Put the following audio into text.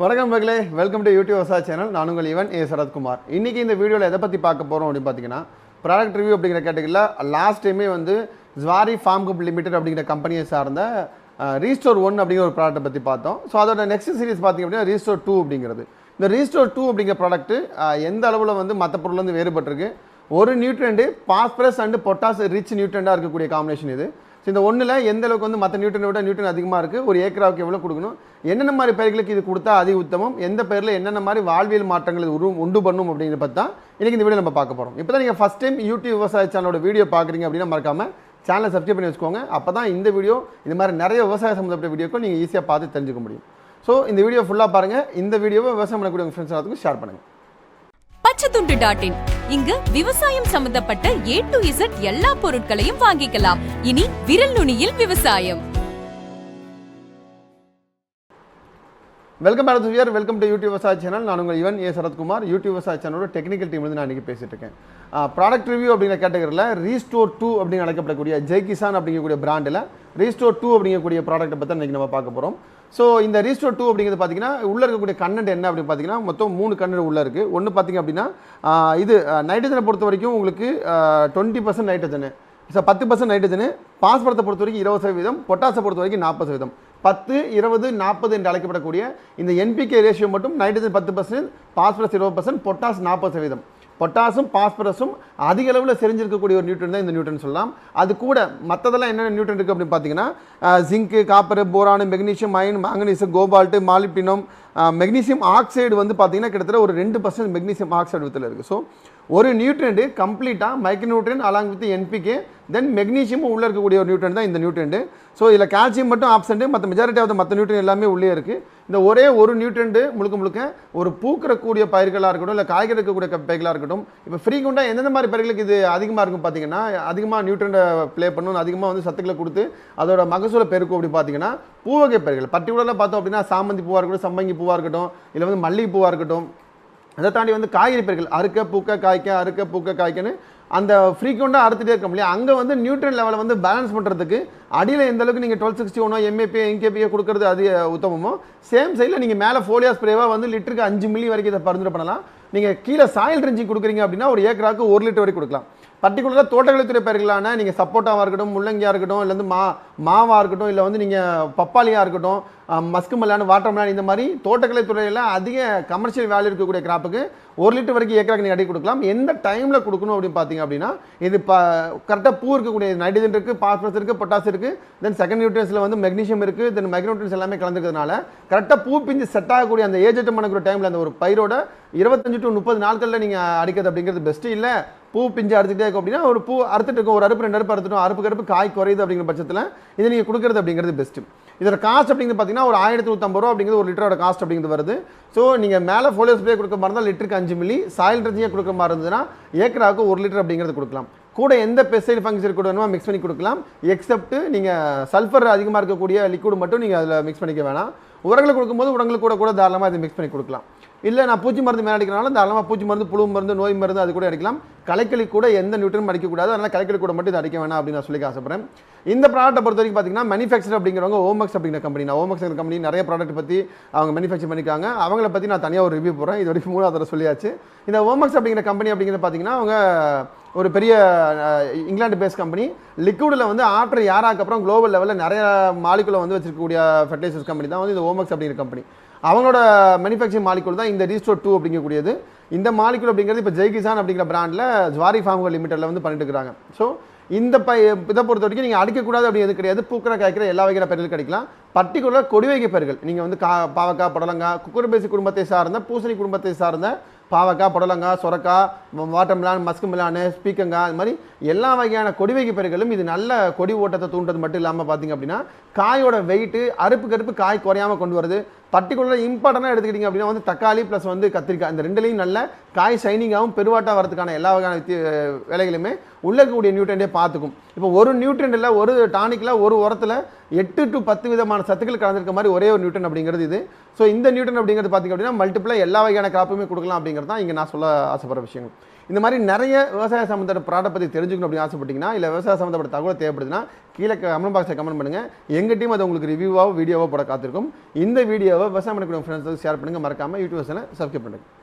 வணக்கம் மகளே welcome to YouTube வசா சேனல் நான் உங்கள் இவன் ஏ சரத்குமார். இன்றைக்கி இந்த வீடியோவில் எதை பற்றி பார்க்க போகிறோம் அப்படின்னு பார்த்தீங்கன்னா ப்ராடக்ட் ரிவ்யூ அப்படிங்கிற கேட்டகரியில் லாஸ்ட் டைமே வந்து ஜுவாரி ஃபார்ம் குப் லிமிடெட் அப்படிங்கிற கம்பெனியை சார்ந்த ரீஸ்டோர் ஒன் அப்படிங்கிற ஒரு ப்ராடக்ட்டை பற்றி பார்த்தோம். ஸோ அதோட நெக்ஸ்ட் சீரிஸ் பார்த்தீங்க அப்படின்னா ரீஸ்டோர் டூ அப்படிங்கிறது. இந்த ரீஸ்டோர் டூ அப்படிங்கிற ப்ராடக்ட்டு எந்த அளவில் வந்து மற்ற பொருள்லேருந்து வேறுபட்டிருக்கு? ஒரு nutrient phosphorus and potash rich நியூட்ரண்டாக இருக்கக்கூடிய காம்பினேஷன் இது. ஸோ இந்த ஒன்றில் எந்த அளவுக்கு வந்து மற்ற நியூட்டனை விட நியூட்டன் அதிகமாக இருக்குது ஒரு ஏக்கராவுக்கு எவ்வளோ கொடுக்கணும்? என்னென்ன மாதிரி பயிர்களுக்கு இது கொடுத்தா அதிக உத்தமம்? எந்த பேரில் என்னென்ன மாதிரி வாழ்வியல் மாற்றங்கள் உரு உண்டு பண்ணும் அப்படிங்கிறத பற்றி தான் இன்றைக்கி இந்த வீடியோ நம்ம பார்க்க போகிறோம் இப்போ தான் நீங்கள் ஃபஸ்ட் டைம் யூடியூப் விவசாய சேனலோட வீடியோ பார்க்குறீங்க அப்படின்னா மறக்காமல் சேனலை சப்ஸ்கிரைப் பண்ணி வச்சுக்கோங்க. அப்போ தான் இந்த வீடியோ இந்த மாதிரி நிறைய விவசாய சம்மந்தப்பட்ட வீடியோக்கள் நீங்கள் ஈஸியாக பார்த்து தெரிஞ்சுக்க முடியும். ஸோ இந்த வீடியோ ஃபுல்லாக பாருங்கள் இந்த வீடியோவை விவசாயம் பண்ணக்கூடிய உங்கள் ஃப்ரெண்ட்ஸ் எல்லாத்துக்கும் ஷேர் பண்ணுங்கள் பச்சை துண்டு டாட் இன் இங்கு விவசாயம் சம்பந்தப்பட்ட ஏ டு இசட் எல்லா பொருட்களையும் வாங்கிக்கலாம். இனி விரல் நுனியில் விவசாயம். Welcome back we're welcome to YouTube விவசாய சேனல் நான் உங்கள் இவன் ஏ சரத்குமார். யூடியூப் விவசாய சேனலோட டெக்னிக்கல் டீம் வந்து நான் இன்றைக்கி பேசிட்டு இருக்கேன். ப்ராடக்ட் ரிவ்யூ அப்படிங்கிற கேட்டகரியில் ரீஸ்டோர் டூ அப்படின்னு அழைக்கப்படக்கூடிய ஜெய் கிசான் அப்படிங்கக்கூடிய பிராண்டில் ரீஸ்டோர் டூ அப்படிங்கக்கூடிய ப்ராடக்ட்டை பற்றி இன்றைக்கி நம்ம பார்க்க போகிறோம் ஸோ இந்த ரீஸ்டோர் டூ அப்படிங்கிறது பார்த்தீங்கன்னா உள்ளே இருக்கக்கூடிய கண்டென்ட் என்ன அப்படின்னு பார்த்தீங்கன்னா மொத்தம் மூணு கண்டென்ட் உள்ளே இருக்குது ஒன்று பார்த்தீங்க அப்படின்னா இது நைட்ரஜனை பொறுத்த வரைக்கும் உங்களுக்கு டுவெண்ட்டி பர்சன்ட் நைட்ரஜனு ஸோ பத்து பர்சன்ட் நைட்ரஜனு பாஸ்பரத்தை பொறுத்த வரைக்கும் இருபது சதவீதம் பொட்டாசை பொறுத்த வரைக்கும் நாற்பது சதவீதம். பத்து இருபது நாற்பது என்று அழைக்கப்படக்கூடிய இந்த என்பிகே ரேஷியோ மட்டும் நைட்ரஜன் பத்து பர்சன்ட் பாஸ்பரஸ் இருபது பர்சன்ட் பொட்டாஸ் நாற்பது சதவீதம். பொட்டாசும் பாஸ்பரஸும் அதிக அளவில் செறிஞ்சிருக்கக்கூடிய ஒரு நியூட்ரன் தான் இந்த நியூட்ரன் சொல்லலாம். அது கூட மற்றதெல்லாம் என்னென்ன நியூட்ரன் இருக்குது அப்படின்னு பார்த்தீங்கன்னா zinc copper boron magnesium iron manganese cobalt molybdenum magnesium oxide வந்து பார்த்தீங்கன்னா கிட்டத்தட்ட ஒரு ரெண்டு பர்சன்ட் மெக்னீசியம் ஆக்சைடு வித்தில் இருக்குது ஸோ ஒரு நியூட்ரண்ட் கம்ப்ளீட்டாக micro nutrient along with NPK then மெக்னீஷியமும் உள்ளே இருக்கக்கூடிய ஒரு நியூட்ரன் தான் இந்த நியூட்ரண்ட் ஸோ இதில் கால்சியம் மட்டும் ஆப்சண்ட்டு மற்ற மெஜாரிட்டி ஆஃப் மற்ற நியூட்ரன் எல்லாமே உள்ளே இருக்குது இந்த ஒரே ஒரு நியூட்ரண்ட் முழுக்க முழுக்க ஒரு பூக்கிறக்கூடிய பயிர்களாக இருக்கட்டும் இல்லை காய்கறி இருக்கக்கூடிய பயிர்களாக இருக்கட்டும் இப்போ ஃப்ரீகுண்டாக எந்தெந்த மாதிரி பயிர்களுக்கு இது அதிகமாக இருக்கும் பார்த்தீங்கன்னா அதிகமாக நியூட்ரண்ட்டை ப்ளே பண்ணணும் அதிகமாக வந்து சத்துக்களை கொடுத்து அதோட மகசூலை பெருக்கும் அப்படி பார்த்தீங்கன்னா பூவகை பயிர்கள். பர்டிகுலராக பார்த்தோம் அப்படின்னா சாமந்தி பூவாக இருக்கட்டும் சம்பங்கி பூவாக இருக்கட்டும் இல்லை வந்து மல்லிகை பூவாக இருக்கட்டும் அதை தாண்டி வந்து காய்கறி பயிர்கள் அறுக்க பூக்க காய்க்க அறுக்க பூக்க காய்க்கன்னு அந்த ஃப்ரீக்வெண்ட்டாக அறுத்துட்டே இருக்க முடியும் அங்கே வந்து நியூட்ரன் லெவலை வந்து பேலன்ஸ் பண்ணுறதுக்கு அடியில் எந்த அளவுக்கு நீங்கள் டுவெல் சிக்ஸ்டி ஒன்னோ எம்ஏபி என்கேபியை கொடுக்கறது அது உத்தமமோ சேம் சைடில் நீங்கள் மேலே ஃபோலியா ஸ்ப்ரேவாக வந்து லிட்டருக்கு அஞ்சு மில்லி வரைக்கும் இதை பரிந்துரை பண்ணலாம். நீங்கள் கீழே சாயில் ட்ரிஞ்சிங் கொடுக்குறீங்க அப்படின்னா ஒரு ஏக்கராக்கு ஒரு லிட்டர் வரைக்கும் கொடுக்கலாம். பர்டிகுலராக தோட்டக்கலைத்துறை பயிர்களான நீங்கள் சப்போட்டாவாக இருக்கட்டும் முள்ளங்கியாக இருக்கட்டும் இல்லை வந்து மா மாவாக இருக்கட்டும் இல்லை வந்து நீங்கள் பப்பாளியாக இருக்கட்டும் மஸ்கு மல்லான் வாட்டர் மலான் இந்த மாதிரி தோட்டக்கலைத்துறையில் அதிக கமர்ஷியல் வேல்யூ இருக்கக்கூடிய கிராப்புக்கு ஒரு லிட்டர் வரைக்கும் ஏக்கராக்கு நீங்கள் அடி கொடுக்கலாம். எந்த டைமில் கொடுக்கணும் அப்படின்னு பார்த்தீங்க அப்படின்னா இது இப்போ கரெக்டாக பூ இருக்கக்கூடிய நைட்ரஜன் இருக்குது பாஸ்பரஸ் இருக்குது பொட்டாஸ் இருக்குது தென் செகண்ட் நியூட்ரன்ஸில் வந்து மெக்னீஷியம் இருக்குது தென் மைக்ரோட்ரன்ஸ் எல்லாமே கலந்துருக்கிறதுனால கரெக்டாக பூ பிஞ்சு செட் ஆகக்கூடிய அந்த ஏஜ் பண்ணக்கூடிய டைமில் அந்த ஒரு பயிரோட இருபத்தஞ்சு டு முப்பது நாட்களில் நீங்கள் அடிக்கிறது அப்படிங்கிறது பெஸ்ட்டு இல்லை. பூ பிஞ்சு அறுத்துட்டே இருக்கும் அப்படின்னா ஒரு பூ அறுத்துட்டு இருக்கும். ஒரு அறுப்பு ரெண்டு அறுப்பு அறுத்துட்டோம். அறுப்பு கருப்பு காய் குறையுது அப்படிங்கிற பட்சத்தில் இதை நீங்கள் கொடுக்குறது அப்படிங்கிறது பெஸ்ட்டு இதோட காஸ்ட் அப்படிங்கிறது பார்த்தீங்கன்னா ஒரு ஆயிரத்தி நூற்றம்பது ரூபா அப்படிங்கிறது ஒரு லிட்டரோட காஸ்ட் அப்படிங்கிறது வருது. ஸோ நீங்கள் மேலே ஃபோலியோ ஸ்ப்ரே கொடுக்க மாதிரி இருந்தால் லிட்டருக்கு அஞ்சு மில்லி சாயில் ரஜியாக கொடுக்க மாதிரி இருந்ததுன்னா ஏக்கராவுக்கு ஒரு லிட்டர் அப்படிங்கிறது கொடுக்கலாம். கூட எந்த பெஸ்டைல் ஃபங்க்ஷன் கூட வேணுமோ மிக்ஸ் பண்ணி கொடுக்கலாம். எக்ஸப்ட் நீங்கள் சல்ஃபர் அதிகமாக இருக்கக்கூடிய லிக்விட் மட்டும் நீங்கள் அதில் மிக்ஸ் பண்ணிக்க வேணாம். உரங்களை கொடுக்கும்போது உரங்களுக்கு கூட கூட தாராளமாக இதை மிக்ஸ் பண்ணி கொடுக்கலாம். இல்லை நான் பூச்சி மருந்து மேலே அடிக்கிறனால தாராளமாக பூச்சி மருந்து புழு மருந்து நோய் மருந்து அது கூட அடிக்கலாம். களைக்களி கூட எந்த நியூட்ரனும் அடிக்கக்கூடாது. அதனால் களைக்களி கூட மட்டும் இது அடிக்க வேணாம் அப்படின்னு நான் சொல்லிக்க ஆசைப்படுறேன். இந்த ப்ராடக்ட்டை பொறுத்த வரைக்கும் பார்த்தீங்கன்னா மேனுஃபேக்சர் அப்படிங்கிறவங்க ஓமக்ஸ் அப்படிங்கிற கம்பெனி நான் ஓமக்ஸ் கம்பெனி நிறைய ப்ராடக்ட் பற்றி அவங்க மேனுஃபேக்சர் பண்ணிக்காங்க அவங்கள பற்றி நான் தனியாக ஒரு ரிவ்யூ போடுறேன். இது வரைக்கும் மூணாவது தடவை சொல்லியாச்சு. இந்த ஓமக்ஸ் அப்படிங்கிற கம்பெனி அப்படிங்கிறது பார்த்தீங்கன்னா அவங்க ஒரு பெரிய இங்கிலாந்து பேஸ் கம்பெனி லிக்விடில் வந்து ஆற்றல் யாராக்கப்புறம் குளோபல் லெவலில் நிறைய மாலிகுலை வந்து வச்சிருக்கக்கூடிய ஃபர்டிலைசர்ஸ் கம்பெனி தான் வந்து இந்த ஓமக்ஸ் அப்படிங்கிற கம்பெனி அவங்களோட மேனுஃபேக்சரிங் மாலிகுல் தான் இந்த ரீஸ்டோர் டூ அப்படிங்கக்கூடியது. இந்த மாலிகுல் அப்படிங்கிறது இப்போ ஜெய்கிசான் அப்படிங்கிற பிராண்டில் ஜுவாரி ஃபார்முகள் லிமிட்டடில் வந்து பண்ணிட்டு இருக்காங்க ஸோ இந்த பை இதை பொறுத்த வரைக்கும் நீங்கள் அடிக்கக்கூடாது அப்படி எது கிடையாது. பூக்கிற காய்க்கிற எல்லா வகையான பயிர்கள் கிடைக்கலாம். பர்டிகுலர் கொடி வகை பயிர்கள். நீங்கள் வந்து கா பாவக்காய் புடலங்காய் குக்குரபேசி குடும்பத்தை சார்ந்த பூசணி குடும்பத்தை சார்ந்த பாவக்காய் புடலங்காய் சொரக்காய் வாட்டர் மிலான் மஸ்கு மிலானு ஸ்பீக்கங்காய் அது மாதிரி எல்லா வகையான கொடி வகை பயிர்களும் இது நல்ல கொடி ஓட்டத்தை தூண்டுறது மட்டும் இல்லாமல் பார்த்தீங்க அப்படின்னா காயோட வெயிட்டு அறுப்பு கருப்பு காய் குறையாம கொண்டு வருது. பர்டிகுலராக இம்பார்ட்டண்டாக எடுத்துக்கிட்டிங்க அப்படின்னா வந்து தக்காளி ப்ளஸ் வந்து கத்திரிக்காய். இந்த ரெண்டுலேயும் நல்ல காய் ஷைனிங்காகவும் பெருவாட்டாக வரதுக்கான எல்லா வகையான வேலைகளுமே உள்ள இருக்கக்கூடிய நியூட்ரண்டே பார்த்துக்கும். இப்போ ஒரு நியூட்ரண்ட்டில் ஒரு டானிக்கில் ஒரு உரத்தில் எட்டு டு பத்து விதமான சத்துக்கள் கலந்துருக்க மாதிரி ஒரே ஒரு நியூட்ரன் அப்படிங்கிறது இது. ஸோ இந்த நியூட்ரன் அப்படிங்கிறது பார்த்திங்க அப்படின்னா மல்டிப்ளாக எல்லா வகையான கிராப்புமே கொடுக்கலாம் அப்படிங்கிறது தான் இங்கே நான் சொல்ல ஆசைப்படுற விஷயங்கள். இந்த மாதிரி நிறைய விவசாய சம்மந்தப்பட்ட ப்ராடக்ட் பற்றி தெரிஞ்சுக்கணும் அப்படின்னு ஆசைப்பட்டீங்கன்னா இல்லை விவசாய சம்மந்தப்பட்ட தகவல் தேவைப்படுதுன்னா கீழே கமெண்ட் பாக்ஸில் கமெண்ட் பண்ணுங்கள் எங்கள் டீம் அதை உங்களுக்கு ரிவ்யூவாக வீடியோவாக போட காத்திருக்கும். இந்த வீடியோவை விவசாயம் பண்ணக்கூடிய ஃப்ரெண்ட்ஸுக்கு ஷேர் பண்ணுங்கள் மறக்காமல் யூடியூப் சேனல் சப்ஸ்கிரைப் பண்ணுங்கள்